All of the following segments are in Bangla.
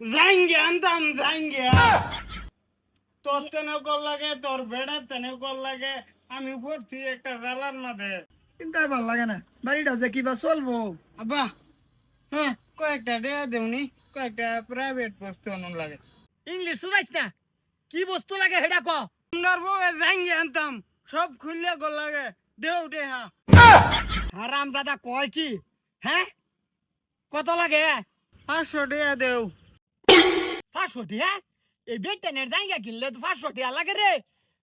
জাঙ্গে আনতাম জাঙ্গে তোর তেনে কল লাগে তোর বেড়া তেনে কল লাগে। আমি পড়ছি একটা জালার মাঝে। কিন্তু আর ভালো লাগে না। বাড়িটা যে কিবা চলবো। আব্বা হ্যাঁ কয়েকটা দেয়া দেউনি কয়েকটা প্রাইভেট বস্তু আনুন লাগে। ইংলিশ শুনাইছ না? কি বস্তু লাগে হেডা ক? আপনার বউ জাঙ্গে আনতাম। সব খুললে কল লাগে। দেও দেহা হারাম দাদা কয় কি? হ্যাঁ? কত লাগে? পাঁচশো টাকা দেও। পাঁচশো টিয়া এই বেটানের জাঙ্গা কিনলে তো পাঁচশো টিয়া লাগে রে।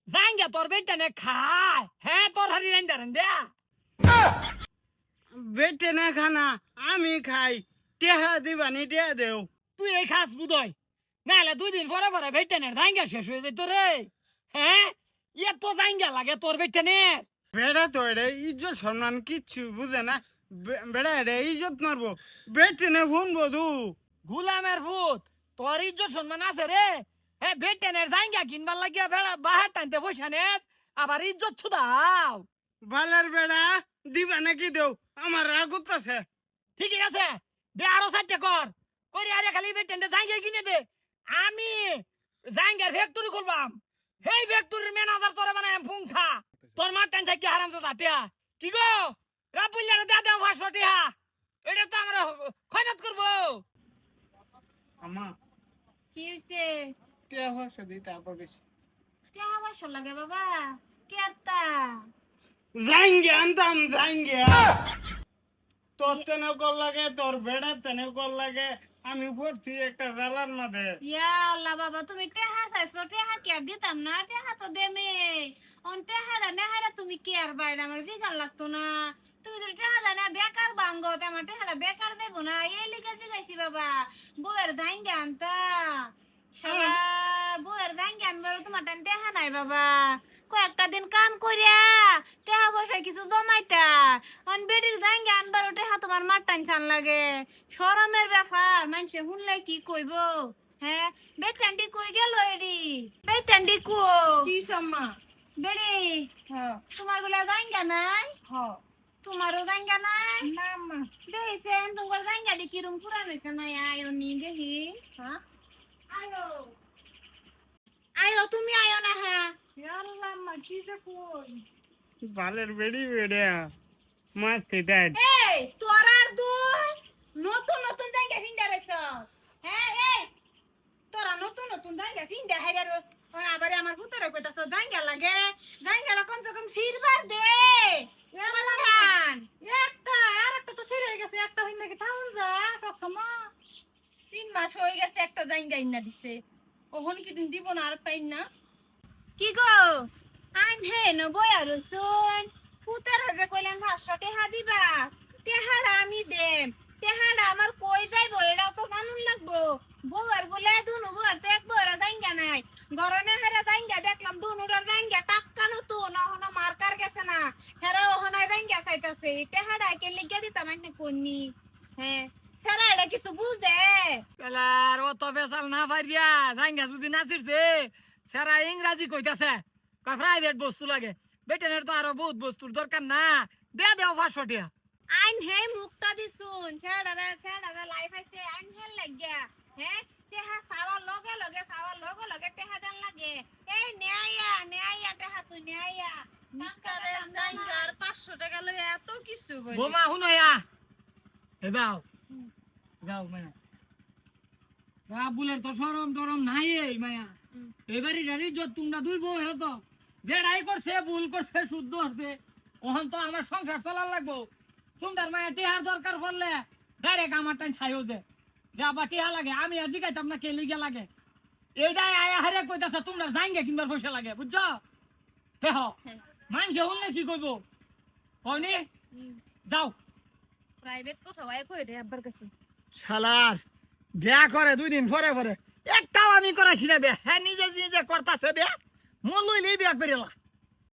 জাঙ্গা তোর বেটানে খায়। হ্যাঁ তোর হারি রাইন দারেন দেয়া বেটে না খানা আমি খাই। টেহা দিবানি টেহা দেও। তুই এই খাস বুদয় নাহলে দুই দিন পরে পরে বেটানের জাঙ্গা শেষ হয়ে যেত রে। হ্যাঁ? এত জাঙ্গা লাগে তোর বেটানের। বেড়া তো এটা ইজ্জত সম্মান কিচ্ছু বুঝে না। বেড়া এটা ইজ্জত মারবো। বেটে নে শুনব তু গুলামের ভূত। তোর ইজ্জত সম্মান আছে রে? হ্যাঁ বেটানের জাঙ্গা কিনবার লাগিয়া বেড়া বাহার টানতে পয়সা নেস আবার ইজ্জত ছুদাও। বালের বেড়া দিবা নাকি দেও? আমার রাগুত আছে ঠিক আছে দে আরও চারটে কর। করি আরে খালি বেটেন্টে জাঙ্গে কিনে দে। আমি জাঙ্গের ফ্যাক্টরি করবাম সেই ফ্যাক্টরির ম্যানেজার তোরে বানায় ফুংখা। তোর মার টান থাকি হারাম তো টিয়া। কি গো? রাবুল্লার দে দেও ভাষা টিয়া। এটা তো আমরা খয়নাত করব। আমার কি হইছে? তারপর বেশি। লাগে বাবা? কে আত্তা জাঙ্গে আনতাম জাঙ্গে তোর তেনে কল লাগে তোর বেড়া তেনে কল লাগে। আমি পড়ছি একটা জালার মাঝে ইয়া আল্লাহ বাবা তুমি টেহা চাইছো টেহা কে আর দিতাম না? টেহা তো দেমে অন টেহারা নেহারা তুমি কে আর বাইরে? আমার জিগান লাগতো না। তুমি যদি টেহা না বেকার তে আমার টেহারা বেকার দেবো না। এই লিখে জিগাইছি বাবা বউয়ের জাইঙ্গে আনতা। শালা বউয়ের জাইঙ্গে আনবার তোমার টান টেহা নাই বাবা। কয়েকটা দিন কাম করিয়া টেহা পয়সা কিছু জমাইতা। অন বেডির জাইঙ্গে আনবার টেহা তোমার মার টান চান লাগে। শরমের ব্যাপার মানুষে শুনলে কি কইব? হ্যাঁ? বেটান্ডি কই গেল এডি? বেটান্ডি কো? কি সম্মা বেড়ি হ্যাঁ। তোমার বলে জাইঙ্গা নাই? হ্যাঁ। তোমারও জাইঙ্গা নাই? না মা। দেখিছেন তোমার জাইঙ্গা দি কিরম পুরান হয়েছে মায়া আয়ো নি দেখি। হ্যাঁ? আয়ো। আয়ো তুমি আয়ো না হ্যাঁ? আল্লাহ মা কি যে কই বালের বেড়ি বেড়ে মাছ সেটাই এই তোর আর দুই? নতুন নতুন জায়গা ফিন্দা রইছ হ্যাঁ এই তোরা নতুন নতুন জায়গা ফিন্দা হাইরা আবার আমার পুতরে কইতাছ জায়গা লাগে। জায়গাটা কমসে কম সিরবার দে খান একটা আর একটা তো ছেড়ে গেছে একটা হইলে কি থাউন যা সবসময় তিন মাস হয়ে গেছে একটা জায়গা ইন্না দিছে। ওহন কি তুমি দিব না আর পাইন না। কি গো? আইন হে ন বই আর শুন পুতার হবে কইলেন ভাষা টেহা দিবা। টেহারা আমি দেম। টেহারা আমার কই যাইবো? এটাও তো মানুন লাগবো। বউয়ার বলে দুনু বউয়ার তো এক বউয়ার জাইঙ্গা নাই। গরনে হেরা জাইঙ্গা দেখলাম দুনুর জাইঙ্গা টাক্কা নতুন। অহন মার্কার গেছে না। হেরা অহন জাইঙ্গা চাইতাছে। টেহারা কে লিখে দিতাম আইনে কোনি হ্যাঁ। সারা এটা কিছু বুঝে। পেলার অত বেসাল না পারিয়া জাঙ্গা যদি নাচিরছে সেরা ইংরাজি কইতাছে। প্রাইভেট বস্তু লাগে। বেটেনের তো আরও বহুত বস্তুর দরকার না। দে দেও পাঁচশো টিয়া। আইন হে মুক্তা দিছুন। ছেড়ারে ছেড়ারে লাইফ আছে আইন হে লাগিয়া। হে তেহা সাওয়া লগে লগে সাওয়া লগে লগে তেহা দেন লাগে। এই নেয়া নেয়া তেহা তুই নেয়া নিকারে জাইঙ্গার 500 টাকা লই এত কিছু বলি। বোমা হুনয়া হে মায়া। রাবুলের তো সরম টরম নাই এই মায়া। এবারে রেডি যত তোমরা দুই বউ হেলো তো। যেটাই করছে ভুল করছে শুদ্ধ হচ্ছে ওহন তো আমার সংসার চলার লাগবো। তোমার মায়া টিহার দরকার পড়লে ডাইরেক্ট আমার টাইম ছাইও যে যে আবার টিহা লাগে আমি আর জিগাইতাম না কে লিগে লাগে। এইটাই আয়া হারে কইতাছে তোমরা জাঙ্গে কিনবার পয়সা লাগে বুঝছ? দেহ মানুষে শুনলে কি করব কনি যাও। প্রাইভেট বিয়া করে দুই দিন পরে পরে। একটাও আমি করাইছি না বে। হ্যাঁ নিজে নিজে করতাছে বে। মূল লইলেই বিয়া করিলা